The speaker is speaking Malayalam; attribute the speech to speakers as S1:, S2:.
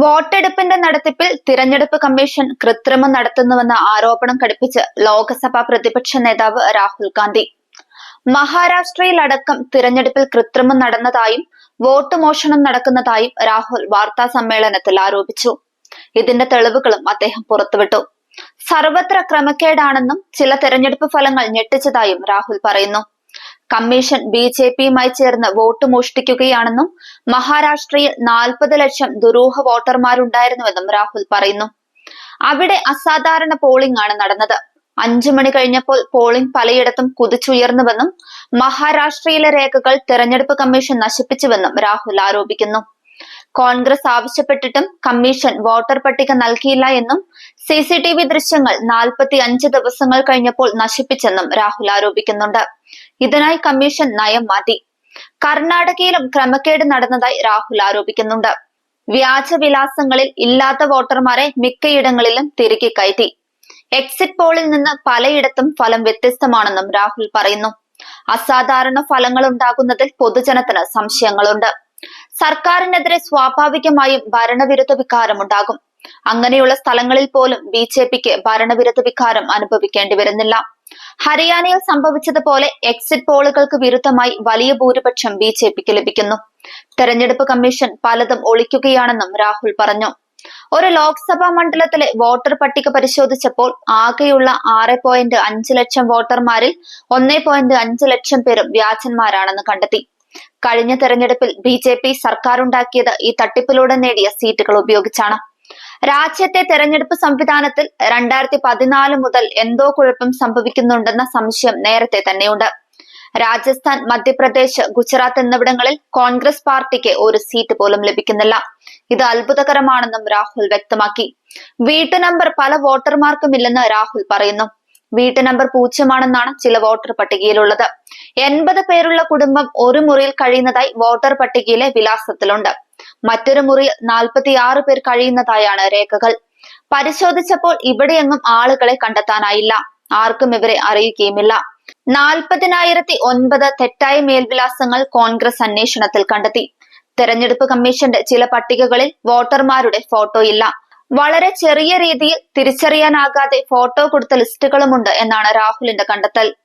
S1: വോട്ടെടുപ്പിന്റെ നടത്തിപ്പിൽ തിരഞ്ഞെടുപ്പ് കമ്മീഷൻ കൃത്രിമം നടത്തുന്നുവെന്ന ആരോപണം ഘടിപ്പിച്ച് ലോക്സഭാ പ്രതിപക്ഷ നേതാവ് രാഹുൽ ഗാന്ധി. മഹാരാഷ്ട്രയിലടക്കം തിരഞ്ഞെടുപ്പിൽ കൃത്രിമം നടന്നതായും വോട്ട് മോഷണം നടക്കുന്നതായും രാഹുൽ വാർത്താ സമ്മേളനത്തിൽ ആരോപിച്ചു. ഇതിന്റെ തെളിവുകളും അദ്ദേഹം പുറത്തുവിട്ടു. സർവത്ര ക്രമക്കേടാണെന്നും ചില തെരഞ്ഞെടുപ്പ് ഫലങ്ങൾ ഞെട്ടിച്ചതായും രാഹുൽ പറയുന്നു. കമ്മീഷൻ ബി ജെ പിയുമായി ചേർന്ന് വോട്ട് മോഷ്ടിക്കുകയാണെന്നും മഹാരാഷ്ട്രയിൽ നാൽപ്പത് ലക്ഷം ദുരൂഹ വോട്ടർമാരുണ്ടായിരുന്നുവെന്നും രാഹുൽ പറയുന്നു. അവിടെ അസാധാരണ പോളിംഗ് ആണ് നടന്നത്. അഞ്ചു മണി കഴിഞ്ഞപ്പോൾ പോളിംഗ് പലയിടത്തും കുതിച്ചുയർന്നുവെന്നും മഹാരാഷ്ട്രയിലെ രേഖകൾ തെരഞ്ഞെടുപ്പ് കമ്മീഷൻ നശിപ്പിച്ചുവെന്നും രാഹുൽ ആരോപിക്കുന്നു. കോൺഗ്രസ് ആവശ്യപ്പെട്ടിട്ടും കമ്മീഷൻ വോട്ടർ പട്ടിക നൽകിയില്ല എന്നും സി സി ടി വി ദൃശ്യങ്ങൾ നാൽപ്പത്തി അഞ്ച് ദിവസങ്ങൾ കഴിഞ്ഞപ്പോൾ നശിപ്പിച്ചെന്നും രാഹുൽ ആരോപിക്കുന്നുണ്ട്. ഇതിനായി കമ്മീഷൻ നയം മാറ്റി. കർണാടകയിലും ക്രമക്കേട് നടന്നതായി രാഹുൽ ആരോപിക്കുന്നുണ്ട്. വ്യാജവിലാസങ്ങളിൽ ഇല്ലാത്ത വോട്ടർമാരെ മിക്കയിടങ്ങളിലും തിരികെ കയറ്റി. എക്സിറ്റ് പോളിൽ നിന്ന് പലയിടത്തും ഫലം വ്യത്യസ്തമാണെന്നും രാഹുൽ പറയുന്നു. അസാധാരണ ഫലങ്ങൾ ഉണ്ടാകുന്നതിൽ പൊതുജനത്തിന് സംശയങ്ങളുണ്ട്. സർക്കാരിനെതിരെ സ്വാഭാവികമായും ഭരണവിരുദ്ധ വികാരമുണ്ടാകും. അങ്ങനെയുള്ള സ്ഥലങ്ങളിൽ പോലും ബി ജെ പിക്ക് ഭരണവിരുദ്ധ വികാരം അനുഭവിക്കേണ്ടി വരുന്നില്ല. ഹരിയാനയിൽ സംഭവിച്ചതുപോലെ എക്സിറ്റ് പോളുകൾക്ക് വിരുദ്ധമായി വലിയ ഭൂരിപക്ഷം ബി ജെ പിക്ക് ലഭിക്കുന്നു. തെരഞ്ഞെടുപ്പ് കമ്മീഷൻ പലതും ഒളിക്കുകയാണെന്നും രാഹുൽ പറഞ്ഞു. ഒരു ലോക്സഭാ മണ്ഡലത്തിലെ വോട്ടർ പട്ടിക പരിശോധിച്ചപ്പോൾ ആകെയുള്ള ആറ് പോയിന്റ് അഞ്ച് ലക്ഷം വോട്ടർമാരിൽ ഒന്നേ പോയിന്റ് അഞ്ച് ലക്ഷം പേരും വ്യാജന്മാരാണെന്ന് കണ്ടെത്തി. കഴിഞ്ഞ തെരഞ്ഞെടുപ്പിൽ ബി ജെ പി സർക്കാരുണ്ടാക്കിയത് ഈ തട്ടിപ്പിലൂടെ നേടിയ സീറ്റുകൾ ഉപയോഗിച്ചാണ്. രാജ്യത്തെ തെരഞ്ഞെടുപ്പ് സംവിധാനത്തിൽ രണ്ടായിരത്തി പതിനാല് മുതൽ എന്തോ കുഴപ്പം സംഭവിക്കുന്നുണ്ടെന്ന സംശയം നേരത്തെ തന്നെയുണ്ട്. രാജസ്ഥാൻ മധ്യപ്രദേശ് ഗുജറാത്ത് എന്നിവിടങ്ങളിൽ കോൺഗ്രസ് പാർട്ടിക്ക് ഒരു സീറ്റ് പോലും ലഭിക്കുന്നില്ല. ഇത് അത്ഭുതകരമാണെന്നും രാഹുൽ വ്യക്തമാക്കി. വീട്ടു നമ്പർ പല വോട്ടർമാർക്കും ഇല്ലെന്ന് രാഹുൽ പറയുന്നു. വീട്ടു നമ്പർ പൂജ്യമാണെന്നാണ് ചില വോട്ടർ പട്ടികയിലുള്ളത്. എൺപത് പേരുള്ള കുടുംബം ഒരു മുറിയിൽ കഴിയുന്നതായി വോട്ടർ പട്ടികയിലെ വിലാസത്തിലുണ്ട്. മറ്റൊരു മുറിയിൽ നാൽപ്പത്തിയാറ് പേർ കഴിയുന്നതായാണ് രേഖകൾ. പരിശോധിച്ചപ്പോൾ ഇവിടെയൊന്നും ആളുകളെ കണ്ടെത്താനായില്ല. ആർക്കും ഇവരെ അറിയുകയുമില്ല നാൽപ്പതിനായിരത്തി ഒൻപത് തെറ്റായ മേൽവിലാസങ്ങൾ കോൺഗ്രസ് അന്വേഷണത്തിൽ കണ്ടെത്തി. തെരഞ്ഞെടുപ്പ് കമ്മീഷന്റെ ചില പട്ടികകളിൽ വോട്ടർമാരുടെ ഫോട്ടോ ഇല്ല. വളരെ ചെറിയ രീതിയിൽ തിരിച്ചറിയാനാകാതെ ഫോട്ടോ കൊടുത്ത ലിസ്റ്റുകളുമുണ്ട് എന്നാണ് രാഹുലിന്റെ കണ്ടെത്തൽ.